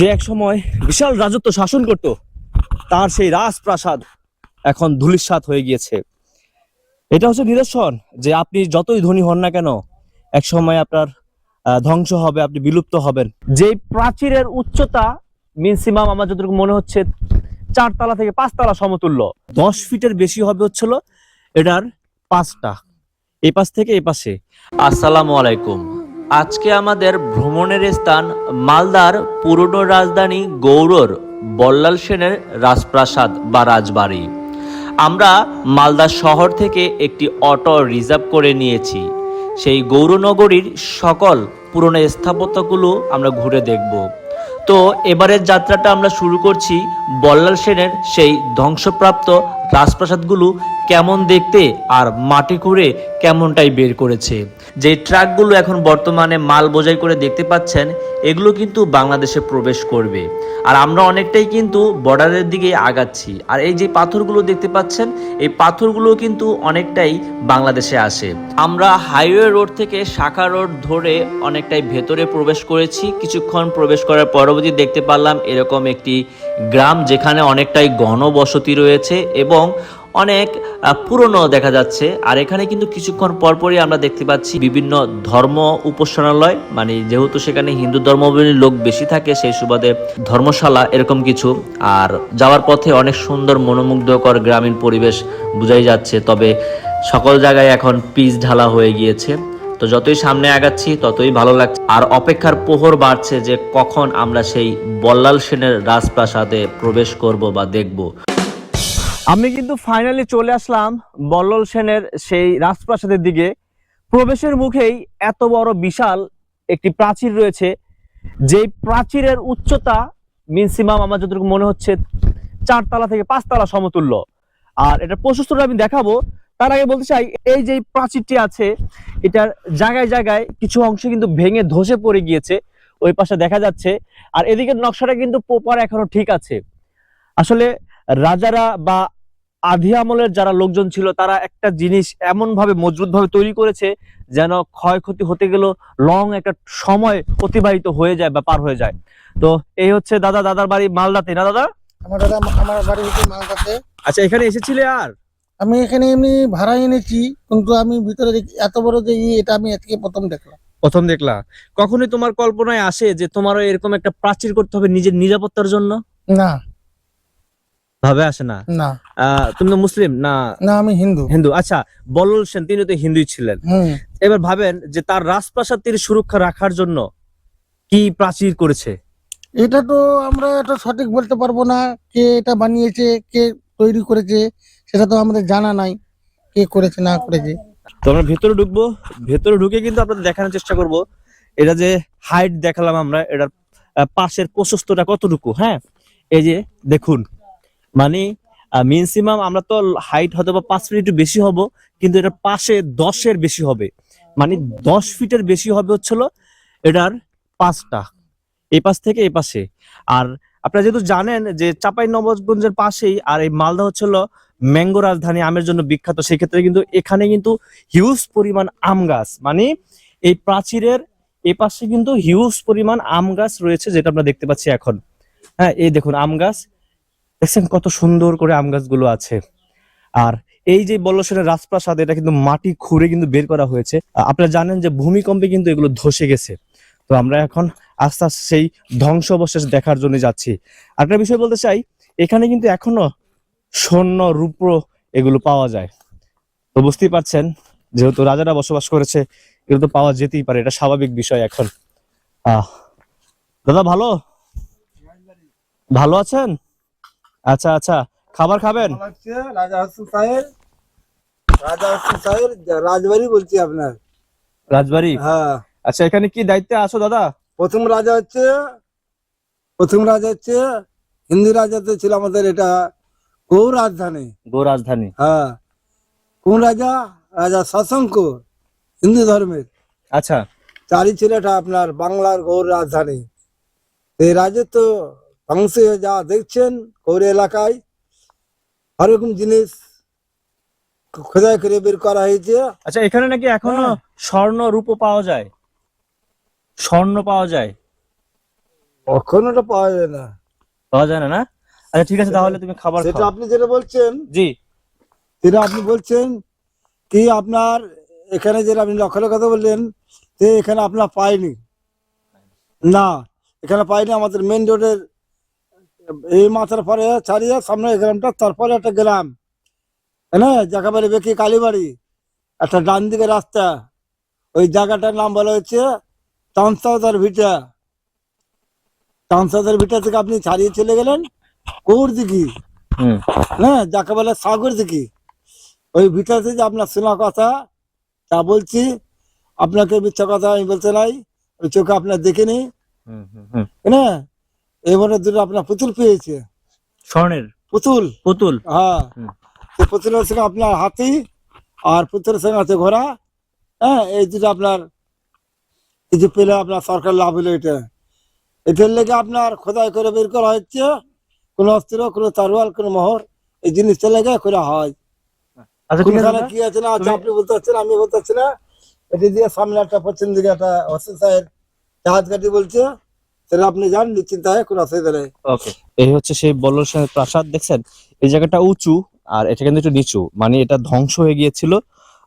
যে এক সময় বিশাল রাজত্ব শাসন করত, তার সেই রাজপ্রাসাদ এখন ধুলিস্বাত হয়ে গিয়েছে। এটা হচ্ছে নিদর্শন যে আপনি যতই ধনী হন না কেন, এক সময় আপনার ধ্বংস হবে, আপনি বিলুপ্ত হবেন। যে প্রাচীরের উচ্চতা মিনিমাম আমার যতটুকু মনে হচ্ছে, চারতলা থেকে পাঁচতলা সমতুল্য। দশ ফিটের বেশি হবে হচ্ছিল এটার পাঁচটা। এই পাশ থেকে এই পাশে। আসসালামু আলাইকুম। আজকে আমাদের ভ্রমণের স্থান মালদার পুরনো রাজধানী গৌড়র বল্লাল সেনের রাজপ্রাসাদ বা রাজবাড়ি। আমরা মালদা শহর থেকে একটি অটো রিজার্ভ করে নিয়েছি। সেই গৌরনগরীর সকল পুরনো স্থাপত্যগুলো আমরা ঘুরে দেখব। তো এবারের যাত্রাটা আমরা শুরু করছি বল্লাল সেনের সেই ধ্বংসপ্রাপ্ত রাজপ্রাসাদগুলো কেমন দেখতে আর মাটি খুঁড়ে কেমনটাই বের করেছে। যে ট্রাকগুলো এখন বর্তমানে মাল বোঝাই করে দেখতে পাচ্ছেন, এগুলো কিন্তু বাংলাদেশে প্রবেশ করবে। আর আমরা অনেকটাই কিন্তু বর্ডারের দিকে আগাচ্ছি। আর এই যে পাথরগুলো দেখতে পাচ্ছেন, এই পাথরগুলো কিন্তু অনেকটাই বাংলাদেশে আসে। আমরা হাইওয়ে রোড থেকে শাখা রোড ধরে অনেকটাই ভেতরে প্রবেশ করেছি। কিছুক্ষণ প্রবেশ করার পরবর্তী দেখতে পারলাম এরকম একটি গ্রাম যেখানে অনেকটাই ঘনবসতি রয়েছে এবং অনেক পুরনো দেখা যাচ্ছে। আর এখানে কিন্তু কিছুক্ষণ পরপরই আমরা দেখতে পাচ্ছি বিভিন্ন ধর্ম উপাসনালয় মানে যেহেতু সেখানে হিন্দু ধর্মাবলম্বী লোক বেশি থাকে, সেই সুবাদে ধর্মশালা এরকম কিছু। আর যাওয়ার পথে অনেক সুন্দর মনোমুগ্ধকর গ্রামীণ পরিবেশ বোঝাই যাচ্ছে, তবে সকল জায়গায় এখন পিচ ঢালা হয়ে গিয়েছে। তো যতই সামনে আগাচ্ছি, ততই ভালো লাগছে। আর অপেক্ষার পোহর বাড়ছে যে কখন আমরা সেই বল্লাল সেনের রাজপ্রাসাদে প্রবেশ করব বা দেখব। আমি কিন্তু ফাইনালি চলে আসলাম বল্লল সেনের সেই রাজপ্রাসাদের দিকে। প্রবেশের মুখেই এত বড় বিশাল একটি প্রাচীর রয়েছে। যেই প্রাচীরের উচ্চতা মিনিমাম আমার যতটুকু মনে হচ্ছে, চারতলা থেকে পাঁচতলা সমতুল্য। আর এটা প্রশস্তটা আমি দেখাবো। তার আগে বলতে চাই, এই যে প্রাচীরটি আছে, এটার জায়গায় জায়গায় কিছু অংশ কিন্তু ভেঙে ধসে পড়ে গিয়েছে। ওই পাশে দেখা যাচ্ছে। আর এদিকের নকশাটা কিন্তু প্রপার এখনও ঠিক আছে। আসলে রাজারা বা আধি আমলের যারা লোকজন ছিল তারা একটা জিনিস এমন ভাবে মজবুত ভাবে তৈরি করেছে যেন ক্ষয়ক্ষতি হতে গেলেও লং একটা সময় অতিবাহিত হয়ে যায় বা পার হয়ে যায়। তো এই হচ্ছে দাদা দাদার বাড়ি মালদাতে। না দাদা? আমার দাদা আমার বাড়ি হচ্ছে মালদাতে। আচ্ছা এখানে এসেছিলে আর? আমি এখানে এমনি ভাড়া এনেছি কিন্তু আমি ভিতরে দেখি এত বড় যে এটা আমি আজকে প্রথম দেখলাম। প্রথম দেখলা। কখনোই তোমার কল্পনায় আসে যে তোমারও এরকম একটা প্রাচীর করতে হবে নিজের নিরাপত্তার জন্য? না। ভাবে আসে না। না। তুমি তো মুসলিম? না। না আমি হিন্দু। হিন্দু। আচ্ছা বল্লল সেন তিনি তো হিন্দুই ছিলেন। এবার ভাবেন যে তার রাজপ্রাসাদ তিনি সুরক্ষা রাখার জন্য কি প্রাচীর করেছে? এটা তো আমরা এটা সঠিক বলতে পারব না। কে এটা বানিয়েছে কে তৈরি করেছে সেটা তো আমাদের জানা নাই। কে করেছে না করেছে। তো আমরা ভেতরে ঢুকবো। ভেতরে ঢুকে কিন্তু আপনাদের দেখানোর চেষ্টা করব। এটা যে হাইট দেখালাম আমরা এটার পাশের প্রশস্তটা কতটুকু হ্যাঁ? এই যে দেখুন। মানে মিনিমাম আমরা তো হাইট হয়তো বা পাঁচ ফিট একটু বেশি হব, কিন্তু এটার পাশে দশের বেশি হবে। মানে দশ ফিটের বেশি হবে হচ্ছিল এটার পাঁচটা। এই পাশ থেকে এই পাশে। আর আপনারা যেহেতু জানেন যে চাপাই নবাবগঞ্জের পাশেই আর এই মালদা হচ্ছিল ম্যাঙ্গো রাজধানী আমের জন্য বিখ্যাত, সেক্ষেত্রে কিন্তু এখানে কিন্তু হিউজ পরিমাণ আম গাছ। মানে এই প্রাচীরের এই পাশে কিন্তু হিউজ পরিমাণ আম গাছ রয়েছে, যেটা আমরা দেখতে পাচ্ছি এখন। হ্যাঁ এই দেখুন আম গাছ। দেখছেন কত সুন্দর করে আম গাছগুলো আছে। আর এই যে বল্লসেনের রাজপ্রাসাদ, এটা কিন্তু মাটি খুঁড়ে কিন্তু বের করা হয়েছে। আপনারা জানেন যে ভূমিকম্পে কিন্তু এগুলো ধসে গেছে। তো আমরা এখন আস্তে আস্তে সেই ধ্বংসাবশেষ দেখার জন্য যাচ্ছি। একটা বিষয় বলতে চাই, এখানে কিন্তু এখনও স্বর্ণ, রূপ্র এগুলো পাওয়া যায়। তো বুঝতেই পারছেন, যেহেতু রাজারা বসবাস করেছে, এগুলো তো পাওয়া যেতেই পারে, এটা স্বাভাবিক বিষয় এখন। আহ, দাদা ভালো? ভালো আছেন? আচ্ছা আচ্ছা। খাবার খাবেন? রাজা হাসু সাহেব রাজা হাসু সাহেব রাজবাড়ি বলছি আপনার। রাজবাড়ি? হ্যাঁ। আচ্ছা এখানে কি দায়িত্বে আছো দাদা? প্রথম রাজা হচ্ছে প্রথম রাজা হচ্ছে হিন্দু রাজাতে ছিল আমাদের এটা গৌ রাজধানী। গো রাজধানী। হ্যাঁ। কোন রাজা? রাজা শশাঙ্ক হিন্দু ধর্মের। আচ্ছা। চারি ছিল এটা আপনার বাংলার গৌর রাজধানী। এই রাজত্ব ধ্বংস হয়ে যা দেখছেন গৌর এলাকায় হরকম জিনিস খোদাই করে বের করা হয়েছে আচ্ছা এখানে নাকি এখনও। স্বর্ণ রূপ পাওয়া যায় স্বর্ণ পাওয়া যায় কখনো ওটা পাওয়া যায় না পাওয়া যায় না না আচ্ছা ঠিক আছে তাহলে তুমি খাবার সেটা আপনি যেটা বলছেন জি সেটা আপনি বলছেন কি আপনার এখানে যেটা আপনি লক্ষণের কথা বললেন যে এখানে আপনার পাইনি না এখানে পাইনি আমাদের মেন রোডের এই মাথার পরে ছাড়িয়ে সামনে এই গ্রামটা তারপরে একটা গ্রাম। হ্যাঁ জাকাবাড়ি বেঁকে কালীবাড়ি একটা ডান দিকে রাস্তা। ওই জায়গাটার নাম বলা হচ্ছে তানসাদার ভিটা। তানসাদার ভিটা থেকে আপনি ছাড়িয়ে চলে গেলেন কৌর দিঘি। হ্যাঁ যাকে বলে সাগর দিঘি। ওই ভিটা থেকে আপনার শোনা কথা তা বলছি আপনাকে মিথ্যা কথা আমি বলতে নাই ওই চোখে আপনার দেখিনি হ্যাঁ এবারে দুটো আপনার পুতুল পেয়েছে। স্বর্ণের? পুতুল? পুতুল? হ্যাঁ। পুতুলের সঙ্গে আপনার হাতি আর পুতুলের সঙ্গে আছে ঘোড়া। হ্যাঁ এই দুটো আপনার কিছু পেলে আপনার সরকার লাভ হলো এটা। এটার লেগে আপনার খোদাই করে বের করা হচ্ছে। কোনো অস্ত্র কোনো তারওয়াল কোনো মোহর এই জিনিসটা লেগে করা হয়। আচ্ছা কোনখানে কি আছে না আছে আপনি বলতে পারছেন আমি বলতে পারছি না। এটি দিয়ে সামনে একটা পশ্চিম দিকে একটা সাহেব জাহাজ গাড়ি বলছে। সেটা আপনি যান, নিশ্চিন্ত হয় কোনো অসুবিধা নেই। এই হচ্ছে সেই বল্লর প্রাসাদ, দেখছেন? এই জায়গাটা উঁচু আর এটা কিন্তু একটু নিচু। মানে এটা ধ্বংস হয়ে গিয়েছিল।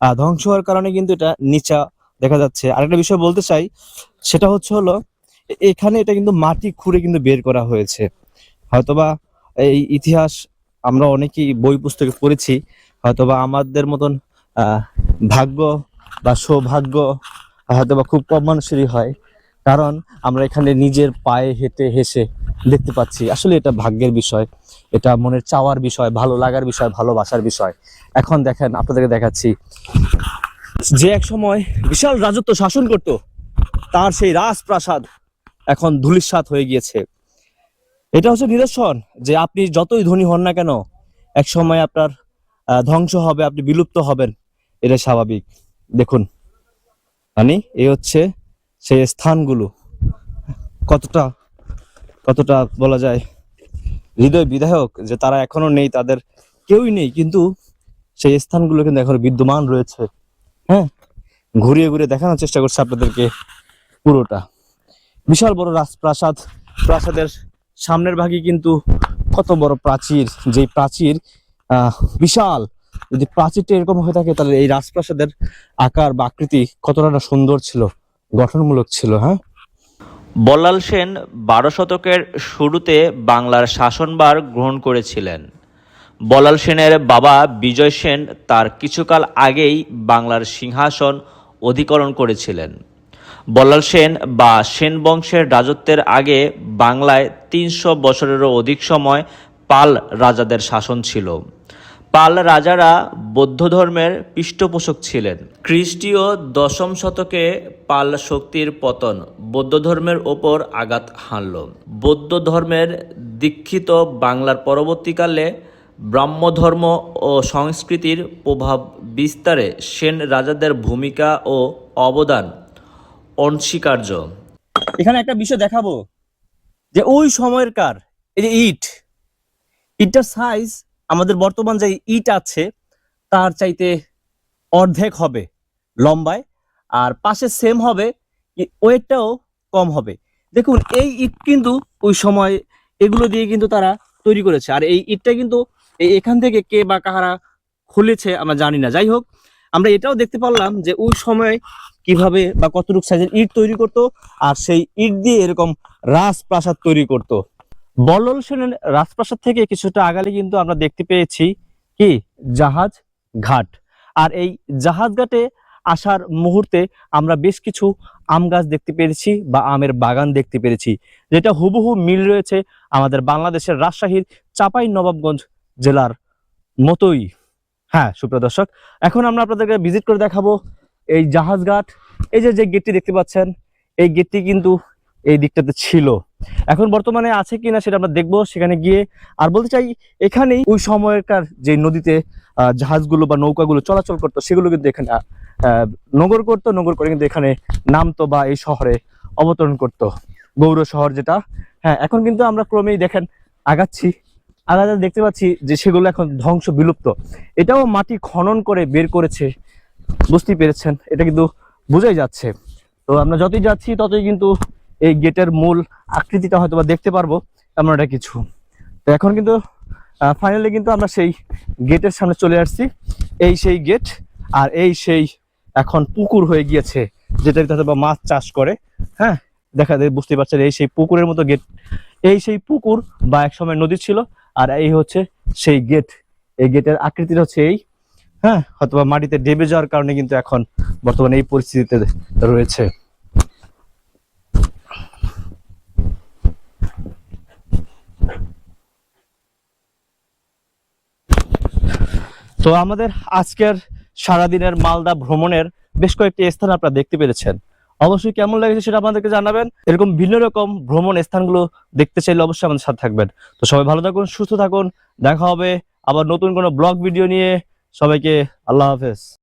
আর ধ্বংস হওয়ার কারণে কিন্তু এটা নিচা দেখা যাচ্ছে। আরেকটা বিষয় বলতে চাই, সেটা হচ্ছে হলো এখানে এটা কিন্তু মাটি খুঁড়ে কিন্তু বের করা হয়েছে। হয়তোবা এই ইতিহাস আমরা অনেকেই বই পুস্তকে পড়েছি, হয়তোবা আমাদের মতন ভাগ্য বা সৌভাগ্য, হয়তোবা খুব কম মানুষেরই হয়। কারণ আমরা এখানে নিজের পায়ে হেঁটে হেসে দেখতে পাচ্ছি, আসলে এটা ভাগ্যের বিষয়। এটা মনের চাওয়ার বিষয়, ভালো লাগার বিষয়, ভালোবাসার বিষয়। এখন দেখেন, আপনাদেরকে দেখাচ্ছি। যে এক সময় বিশাল রাজত্ব শাসন করত, তার সেই রাজপ্রাসাদ এখন ধূলিসাৎ হয়ে গিয়েছে। এটা হচ্ছে নিদর্শন যে আপনি যতই ধনী হন না কেন, এক সময় আপনার ধ্বংস হবে, আপনি বিলুপ্ত হবেন। এটা স্বাভাবিক। দেখুন। মানে এই হচ্ছে সেই স্থানগুলো কতটা কতটা বলা যায় হৃদয় বিধায়ক যে তারা এখনও নেই, তাদের কেউই নেই, কিন্তু সেই স্থানগুলো কিন্তু এখনও বিদ্যমান রয়েছে। হ্যাঁ ঘুরিয়ে ঘুরিয়ে দেখানোর চেষ্টা করছে আপনাদেরকে পুরোটা। বিশাল বড় রাজপ্রাসাদ, প্রাসাদের সামনের ভাগে কিন্তু কত বড় প্রাচীর যে প্রাচীর বিশাল। যদি প্রাচীরটা এরকম হয়ে থাকে, তাহলে এই রাজপ্রাসাদের আকার বা আকৃতি কতটা সুন্দর ছিল। গঠনমূলক ছিল হ্যাঁ? বল্লাল সেন বারো শতকের শুরুতে বাংলার শাসনভার গ্রহণ করেছিলেন। বল্লাল সেনের বাবা বিজয় সেন তার কিছুকাল আগেই বাংলার সিংহাসন অধিকরণ করেছিলেন। বল্লাল সেন বা সেন বংশের রাজত্বের আগে বাংলায় তিনশো বছরেরও অধিক সময় পাল রাজাদের শাসন ছিল। পাল রাজারা বৌদ্ধ ধর্মের পৃষ্ঠপোষক ছিলেন। খ্রিস্টীয় দশম শতকে পাল শক্তির পতন বৌদ্ধ ধর্মের ওপর আঘাত হানল। বৌদ্ধ ধর্মের দীক্ষিত বাংলার পরবর্তীকালে ব্রাহ্মধর্ম ও সংস্কৃতির প্রভাব বিস্তারে সেন রাজাদের ভূমিকা ও অবদান অনস্বীকার্য। এখানে একটা বিষয় দেখাবো যে ওই সময়ের কার এই যে ইট, ইটটার সাইজ আমাদের বর্তমান যে ইট আছে, তার চাইতে অর্ধেক হবে লম্বায়, আর পাশে সেম হবে ওয়েটটাও কম হবে। দেখুন, এই ইট কিন্তু ওই সময় এগুলো দিয়ে কিন্তু তারা তৈরি করেছে, আর এই ইটটা কিন্তু এখান থেকে কে বা কাহারা খুলেছে আমরা জানি না। যাই হোক, আমরা এটাও দেখতে পারলাম যে ওই সময় কীভাবে বা কতটুকু সাইজের ইট তৈরি করত, আর সেই ইট দিয়ে এরকম রাজপ্রাসাদ তৈরি করত। বল্লল সেনের রাজপ্রাসাদ থেকে কিছুটা আগালে কিন্তু আমরা দেখতে পেয়েছি কি? জাহাজ ঘাট। আর এই জাহাজ ঘাটে আসার মুহূর্তে আমরা বেশ কিছু আম গাছ দেখতে পেরেছি বা আমের বাগান দেখতে পেরেছি, যেটা হুবহু মিল রয়েছে আমাদের বাংলাদেশের রাজশাহীর চাপাই নবাবগঞ্জ জেলার মতোই। হ্যাঁ সুপ্রিয় দর্শক, এখন আমরা আপনাদেরকে ভিজিট করে দেখাবো এই জাহাজ ঘাট। এই যে যে গেটটি দেখতে পাচ্ছেন, এই গেটটি কিন্তু এই দিকটাতে ছিল। এখন বর্তমানে আছে কিনা সেটা আমরা দেখব সেখানে গিয়ে। আর বলতে চাই, এখানেই ওই সময়কার যে নদীতে জাহাজগুলো বা নৌকাগুলো চলাচল করতো, সেগুলো কিন্তু এখানে নগর করতো, নগর করে কিন্তু এখানে নামতো বা এই শহরে অবতরণ করতো। গৌর শহর যেটা। হ্যাঁ এখন কিন্তু আমরা ক্রমেই দেখেন, আগাচ্ছি। আগাতে দেখতে পাচ্ছি যে সেগুলো এখন ধ্বংস বিলুপ্ত। এটাও মাটি খনন করে বের করেছে। বুঝতেই পেরেছেন, এটা কিন্তু বোঝাই যাচ্ছে। তো আমরা যতই যাচ্ছি, ততই কিন্তু এই গেটের মূল আকৃতিটা হয়তো বা দেখতে পারব এমন একটা কিছু। তো এখন কিন্তু ফাইনালি কিন্তু আমরা সেই গেটের সামনে চলে আসছি। এই সেই গেট আর এই সেই এখন পুকুর হয়ে গিয়েছে, যেটা হয়তো বা মাছ চাষ করে। হ্যাঁ দেখা যায় বুঝতে পারছেন, এই সেই পুকুরের মতো গেট। এই সেই পুকুর বা এক সময় নদী ছিল, আর এই হচ্ছে সেই গেট। এই গেটের আকৃতিটা হচ্ছে এই। হ্যাঁ হয়তোবা মাটিতে ডেবে যাওয়ার কারণে কিন্তু এখন বর্তমানে এই পরিস্থিতিতে রয়েছে। তো আমাদের আজকের সারাদিনের মালদা ভ্রমণের বেশ কয়েকটি স্থান আপনারা দেখতে পেরেছেন। অবশ্যই কেমন লেগেছে সেটা আমাদেরকে জানাবেন। এরকম ভিন্ন রকম ভ্রমণ স্থানগুলো দেখতে চাইলে অবশ্যই আমাদের সাথে থাকবেন। তো সবাই ভালো থাকুন, সুস্থ থাকুন। দেখা হবে আবার নতুন কোনো ব্লগ ভিডিও নিয়ে। সবাইকে আল্লাহ হাফেজ।